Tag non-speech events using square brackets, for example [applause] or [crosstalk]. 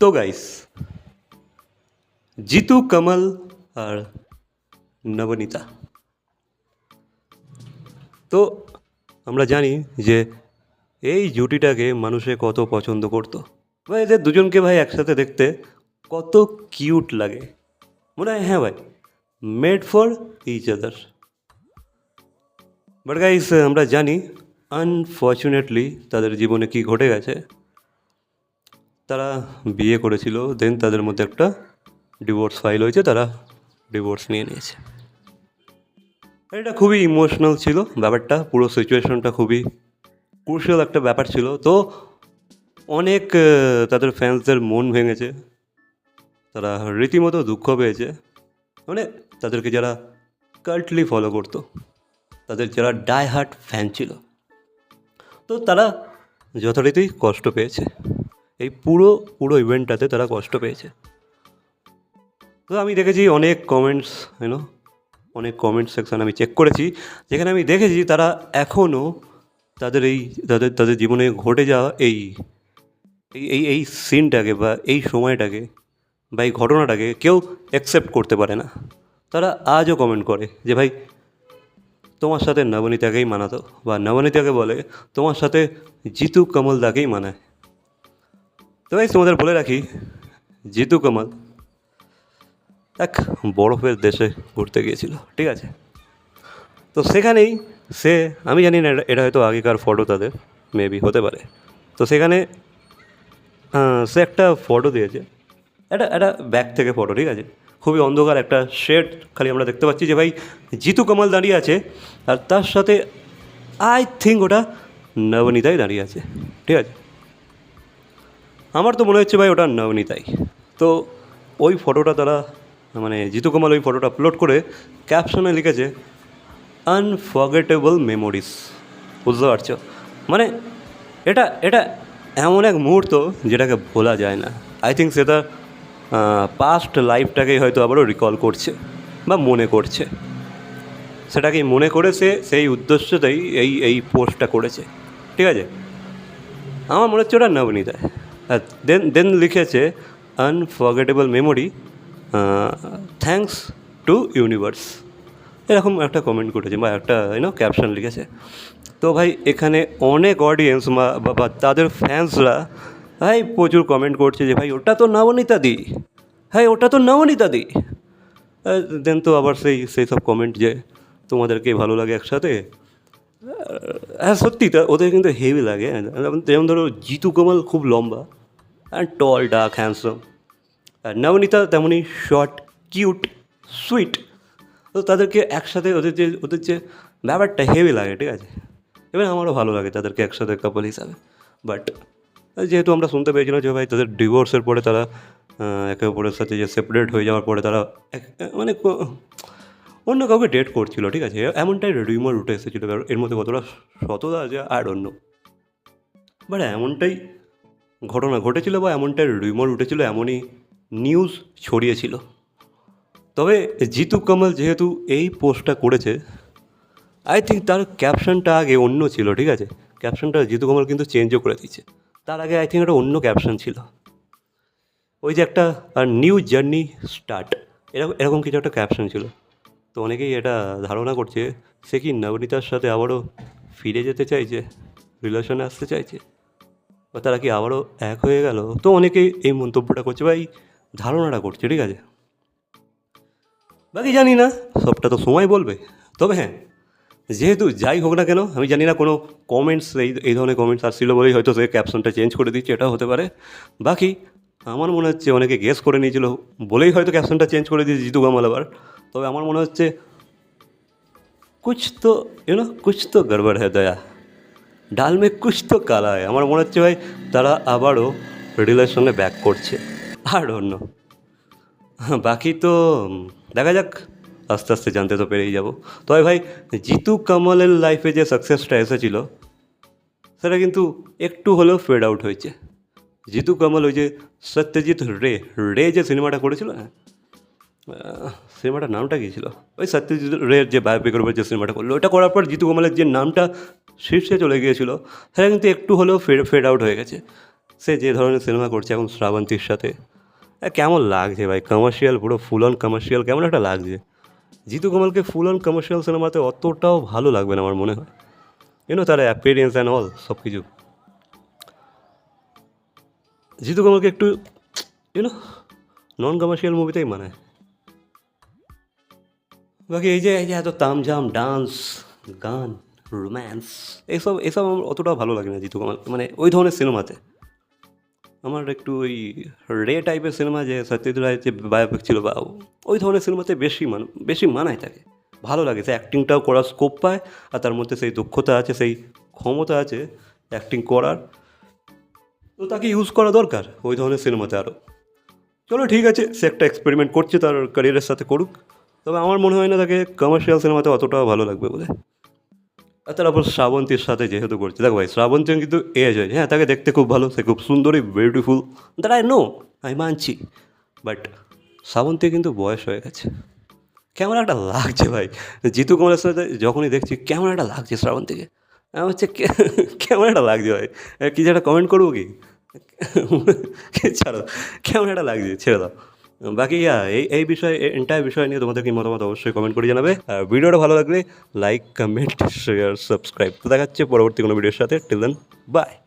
তো গাইস জিতু কমল আর নবনীতা তো আমরা জানি যে এই জুটিটাকে মানুষে কত পছন্দ করতো। ভাই, এদের দুজনকে ভাই একসাথে দেখতে কত কিউট লাগে। মনে হয় হ্যাঁ ভাই made for each other but guys আমরা জানি আনফর্চুনেটলি তাদের জীবনে কি ঘটে গেছে। তারা বিয়ে করেছিল দেন তাদের মধ্যে একটা ডিভোর্স ফাইল হয়েছে, তারা ডিভোর্স নিয়ে নিয়েছে। এটা খুবই ইমোশনাল ছিল ব্যাপারটা, পুরো সিচুয়েশনটা খুবই ক্রুশিয়াল একটা ব্যাপার ছিল। তো অনেক তাদের ফ্যান্সদের মন ভেঙেছে, তারা রীতিমতো দুঃখ পেয়েছে। মানে তাদেরকে যারা কাল্টলি ফলো করতো, তাদের যারা ডাই হার্ট ফ্যান ছিল, তো তারা যথারীতি কষ্ট পেয়েছে। এই পুরো পুরো ইভেন্টটাতে তারা কষ্ট পেয়েছে। তো আমি দেখেছি অনেক কমেন্টস ইউনো অনেক কমেন্ট সেকশন আমি চেক করেছি। যেখানে আমি দেখেছি তারা এখনও তাদের এই, তাদের তাদের জীবনে ঘটে যাওয়া এই এই এই সিনটাকে বা এই সময়টাকে বা এই ঘটনাটাকে কেউ অ্যাকসেপ্ট করতে পারে না। তারা আজও কমেন্ট করে যে, ভাই, তোমার সাথে নবনীতাকেই মানাতো বা নবনীতাকে বলে, তোমার সাথে জিতু কমল দাকেই মানায়। তো ভাই তোমাদের বলে রাখি, জিতু কমল এক বরফের দেশে ঘুরতে গিয়েছিল, ঠিক আছে? তো সেখানেই সে, আমি জানি না এটা- এটা হয়তো আগেকার ফটো তাদের মেবি হতে পারে। তো সেখানে সে একটা ফটো দিয়েছে, একটা একটা ব্যাক থেকে ফটো ঠিক আছে? খুবই অন্ধকার একটা শেড খালি আমরা দেখতে পাচ্ছি যে ভাই জিতু কমল দাঁড়িয়ে আছে, আর তার সাথে আই থিঙ্ক ওটা নবনীতাই দাঁড়িয়ে আছে, ঠিক আছে? আমার তো মনে হচ্ছে ভাই ওটা নবনীতাই তো ওই ফটোটা তারা মানে জিতু কমল ওই ফটোটা আপলোড করে ক্যাপশনে লিখেছে আনফরগেটেবল মেমোরিজ বুঝতে পারছ? মানে এটা এটা এমন এক মুহূর্ত যেটাকে ভোলা যায় না। আই থিঙ্ক সেটা পাস্ট লাইফটাকেই হয়তো আবারও রিকল করছে বা মনে করছে। সেটাকেই মনে করে সে সেই উদ্দেশ্যতেই এই এই পোস্টটা করেছে। ঠিক আছে? আমার মনে হচ্ছে ওটা নবনীতা দেন দেন লিখেছে unforgettable memory thanks to universe এরকম একটা কমেন্ট করেছে বা একটা ইউনো ক্যাপশন লিখেছে। তো ভাই, এখানে অনেক অডিয়েন্স বা তাদের ফ্যান্সরা ভাই, প্রচুর কমেন্ট করছে যে, ভাই, ওটা তো নবনীতা দি। হ্যাঁ ওটা তো নবনীতা দি। দেন তো আবার সেই সেই সব কমেন্ট যে, তোমাদেরকে ভালো লাগে একসাথে? হ্যাঁ সত্যি তা, ওদের কিন্তু হেভি লাগে। যেমন ধরো, জিতু কমল খুব লম্বা। অ্যান্ড টল ডার্ক হ্যান্ডসাম আর নবনীতা তেমনই শর্ট কিউট সুইট তো তাদেরকে একসাথে ওদের যে ওদের যে ব্যাপারটা হেভি লাগে, ঠিক আছে? এবার আমারও ভালো লাগে তাদেরকে একসাথে কাপল হিসাবে। বাট যেহেতু আমরা শুনতে পেয়েছিলাম যে ভাই তাদের ডিভোর্সের পরে তারা একে অপরের সাথে যে সেপারেট হয়ে যাওয়ার পরে তারা মানে অন্য কাউকে ডেট করছিল, ঠিক আছে? এমনটাই রিউমার উঠে এসেছিল এর মধ্যে কতটা সততা আছে আর অন্য বাট এমনটাই ঘটনা ঘটেছিল বা এমনটাই রিউমার উঠেছিল, এমনই নিউজ ছড়িয়েছিল। তবে জিতু কমল যেহেতু এই পোস্টটা করেছে আই থিঙ্ক তার ক্যাপশনটা আগে অন্য ছিল, ঠিক আছে? ক্যাপশনটা জিতু কমল কিন্তু চেঞ্জও করে দিচ্ছে তার আগে আই থিঙ্ক একটা অন্য ক্যাপশন ছিল। ওই যে একটা নিউ জার্নি স্টার্ট এরকম এরকম কিছু একটা ক্যাপশন ছিল। তো অনেকেই এটা ধারণা করছে, সে কি নবনীতার সাথে আবারও ফিরে যেতে চাইছে রিলেশনে আসতে চাইছে? বা তারা কি আবারও এক হয়ে গেল? তো অনেকেই এই মন্তব্যটা করছে বা এই ধারণাটা করছে, ঠিক আছে? বাকি জানি না, সবটা তো সময় বলবে। তবে হ্যাঁ যেহেতু যাই হোক না কেন, আমি জানি না কোনো কমেন্টস এই এই ধরনের কমেন্টস আসছিল বলেই হয়তো সে ক্যাপশনটা চেঞ্জ করে দিচ্ছে, এটাও হতে পারে। বাকি আমার মনে হচ্ছে অনেকে গেস করে নিয়েছিল, বলেই হয়তো ক্যাপশনটা চেঞ্জ করে দিয়েছে জিতু গামাল আবার। তবে আমার মনে হচ্ছে, কুছ তো ইউনো কুছ তো গড়বড় হ্যাঁ দয়া। ডাল মে কুছ তো কালা হয় আমার মনে হচ্ছে ভাই তারা আবারও রিলেশনে ব্যাক করছে। আর অন্য। বাকি তো দেখা যাক। আস্তে আস্তে জানতে তো পেরেই যাব। তবে ভাই জিতু কামালের লাইফে যে সাকসেসটা এসেছিল সেটা কিন্তু একটু হলেও ফেড আউট হয়েছে। জিতু কামাল ওই যে সত্যজিৎ রে রে যে সিনেমাটা করেছিল আহ, সিনেমাটার নামটা কী ছিল? ওই সত্যজিৎ রের যে বায়োপিকের উপর যে সিনেমাটা করল ওটা করার পর জিতু কামালের যে নামটা শীর্ষে চলে গিয়েছিল, সেটা কিন্তু একটু হলেও ফেড ফেড আউট হয়ে গেছে। সে যে ধরনের সিনেমা করছে এখন শ্রাবন্তীর সাথে কেমন লাগছে ভাই? কমার্শিয়াল পুরো ফুল অন কমার্শিয়াল কেমন একটা লাগছে? জিতু কমলকে ফুল অন কমার্শিয়াল সিনেমাতে অতটাও ভালো লাগবে না আমার মনে হয়। ইউনো তার অ্যাপিয়ারেন্স অ্যান্ড অল সব কিছু জিতু কমলকে একটু ইউনো নন কমার্শিয়াল মুভিতেই মানায়। বাকি এই যে এই যে এত তামঝাম ডান্স গান। রোম্যান্স এইসব এইসব আমার অতটাও ভালো লাগে না জিতু কামাল মানে ওই ধরনের সিনেমাতে। আমার একটু ওই রে টাইপের সিনেমা যে সত্যজিৎ রায়ের যে বায়োপিক ছিল বা ওই ধরনের সিনেমাতে বেশি মান, বেশি মানায় তাকে। ভালো লাগে, সে অ্যাক্টিংটাও করার স্কোপ পায় আর তার মধ্যে সেই দক্ষতা আছে, সেই ক্ষমতা আছে অ্যাক্টিং করার। তো তাকে ইউজ করা দরকার ওই ধরনের সিনেমাতে আরও চলো ঠিক আছে, সে একটা এক্সপেরিমেন্ট করছে তার ক্যারিয়ারের সাথে করুক। তবে আমার মনে হয় না তাকে কমার্শিয়াল সিনেমাতে অতটাও ভালো লাগবে বলে। তারপর শ্রাবন্তীর সাথে যেহেতু করছে, দেখো ভাই, শ্রাবন্তী কিন্তু এজ হয়েছে হ্যাঁ তাকে দেখতে খুব ভালো, সে খুব সুন্দরী বিউটিফুল দ্যাট আই নো আমি মানছি বাট শ্রাবন্তী কিন্তু বয়স হয়ে গেছে। কেমন একটা লাগছে ভাই, জিতু কুমারের সাথে যখনই দেখছি, কেমন একটা লাগছে শ্রাবন্তীকে। আমার হচ্ছে কেমন একটা লাগছে ভাই কিছু একটা কমেন্ট করব কি? [laughs] ছাড়ো, কেমন একটা লাগছে, ছেড়ে দাও। বাকি ইয়া এই এই বিষয়ে এন্টায়ার বিষয় নিয়ে তোমাদের কি মতামত অবশ্যই কমেন্ট করে জানাবে। আর ভিডিওটা ভালো লাগলে লাইক কমেন্ট শেয়ার সাবস্ক্রাইব তো দেখাচ্ছে পরবর্তী কোনো ভিডিওর সাথে। Till then by